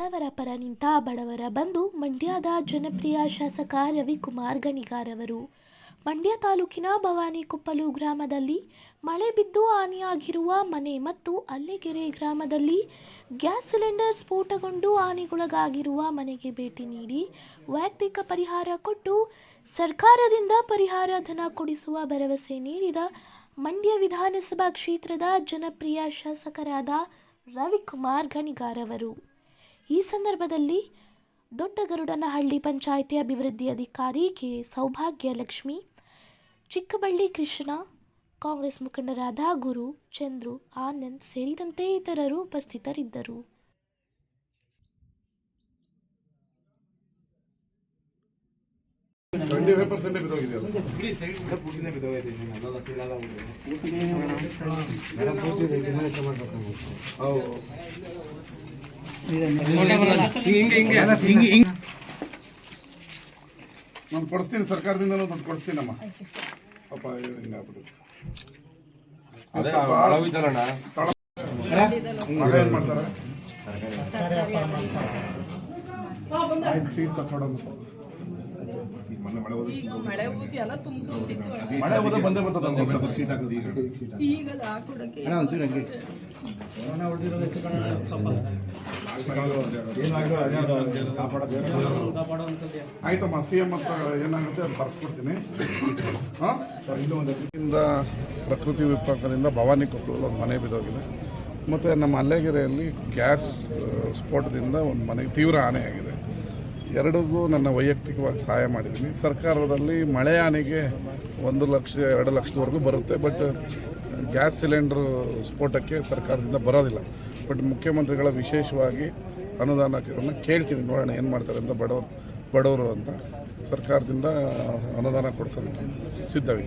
ಬಡವರ ಪರ ನಿಂತ ಬಡವರ ಬಂದು ಮಂಡ್ಯದ ಜನಪ್ರಿಯ ಶಾಸಕ ರವಿಕುಮಾರ್ ಗಣಿಗಾರವರು ಮಂಡ್ಯ ತಾಲೂಕಿನ ಭವಾನಿಕೊಪ್ಪಲು ಗ್ರಾಮದಲ್ಲಿ ಮಳೆ ಬಿದ್ದು ಹಾನಿಯಾಗಿರುವ ಮನೆ ಮತ್ತು ಅಲ್ಲೆಗೆರೆ ಗ್ರಾಮದಲ್ಲಿ ಗ್ಯಾಸ್ ಸಿಲಿಂಡರ್ ಸ್ಫೋಟಗೊಂಡು ಹಾನಿಗೊಳಗಾಗಿರುವ ಮನೆಗೆ ಭೇಟಿ ನೀಡಿ ವೈಯಕ್ತಿಕ ಪರಿಹಾರ ಕೊಟ್ಟು ಸರ್ಕಾರದಿಂದ ಪರಿಹಾರ ಧನ ಕೊಡಿಸುವ ಭರವಸೆ ನೀಡಿದ ಮಂಡ್ಯ ವಿಧಾನಸಭಾ ಕ್ಷೇತ್ರದ ಜನಪ್ರಿಯ ಶಾಸಕರಾದ ರವಿಕುಮಾರ್ ಗಣಿಗಾರವರು ಈ ಸಂದರ್ಭದಲ್ಲಿ ದೊಡ್ಡಗರುಡನಹಳ್ಳಿ ಪಂಚಾಯಿತಿ ಅಭಿವೃದ್ಧಿ ಅಧಿಕಾರಿ ಕೆ. ಸೌಭಾಗ್ಯಲಕ್ಷ್ಮಿ, ಚಿಕ್ಕಬಳ್ಳಿ ಕೃಷ್ಣ, ಕಾಂಗ್ರೆಸ್ ಮುಖಂಡರಾದ ಗುರು ಚಂದ್ರು ಆನಂದ್ ಸೇರಿದಂತೆ ಇತರರು ಉಪಸ್ಥಿತರಿದ್ದರು. ನಾನು ಕೊಡಿಸ್ತೀನಿ ಸರ್ಕಾರದಿಂದ ದುಡ್ಡು ಕೊಡಿಸ್ತೀನಮ್ಮ ಪಾಪ ಹಿಂಗೆ ಆಗ್ಬಿಟ್ಟು ಅದೇ ಅಳವಿದ್ದಲ್ಲಣ್ಣ ಮಗ ಏನ್ ಮಾಡ್ತಾರೆ ಆಯ್ತು ಸೀಟ್ ತಗೊಳೋದು ಮೊನ್ನೆ ಮಳೆ ಹೋದ ಬಂದೇ ಬರ್ತದೆ ಸೀಟ್ ಹಾಕೋದು ಈಗ ಸೀಟ್ ಹಾಕೊಡಕ್ಕೆ ಆಯ್ತಮ್ಮ ಸಿ ಎಂ ಅಂತ ಏನಾಗುತ್ತೆ ಅದು ಬರ್ಸ್ಕೊಡ್ತೀನಿ. ಹಾಂ? ಇಂದ ಪ್ರಕೃತಿ ವಿಪಾಕದಿಂದ ಭವಾನಿ ಕೊಪ್ಪಳದಲ್ಲಿ ಒಂದು ಮನೆ ಬಿದ್ದೋಗಿದೆ. ಮತ್ತು ನಮ್ಮ ಅಲ್ಲೇಗೆರೆಯಲ್ಲಿ ಗ್ಯಾಸ್ ಸ್ಫೋಟದಿಂದ ಒಂದು ಮನೆಗೆ ತೀವ್ರ ಹಾನಿಯಾಗಿದೆ. ಎರಡಿಗೂ ನನ್ನ ವೈಯಕ್ತಿಕವಾಗಿ ಸಹಾಯ ಮಾಡಿದ್ದೀನಿ. ಸರ್ಕಾರದಲ್ಲಿ ಮಳೆ ಹಾನಿಗೆ ಒಂದು ಲಕ್ಷ, ಎರಡು ಲಕ್ಷದವರೆಗೂ ಬರುತ್ತೆ, ಬಟ್ ಗ್ಯಾಸ್ ಸಿಲಿಂಡ್ರು ಸ್ಫೋಟಕ್ಕೆ ಸರ್ಕಾರದಿಂದ ಬರೋದಿಲ್ಲ. ಬಟ್ ಮುಖ್ಯಮಂತ್ರಿಗಳ ವಿಶೇಷವಾಗಿ ಅನುದಾನವನ್ನು ಕೇಳ್ತೀನಿ. ನೋಡೋಣ ಏನು ಮಾಡ್ತಾರೆ ಅಂತ ಬಡವರು ಬಡವರು ಅಂತ ಸರ್ಕಾರದಿಂದ ಅನುದಾನ ಕೊಡಿಸೋದಕ್ಕೆ ಸಿದ್ಧವಿ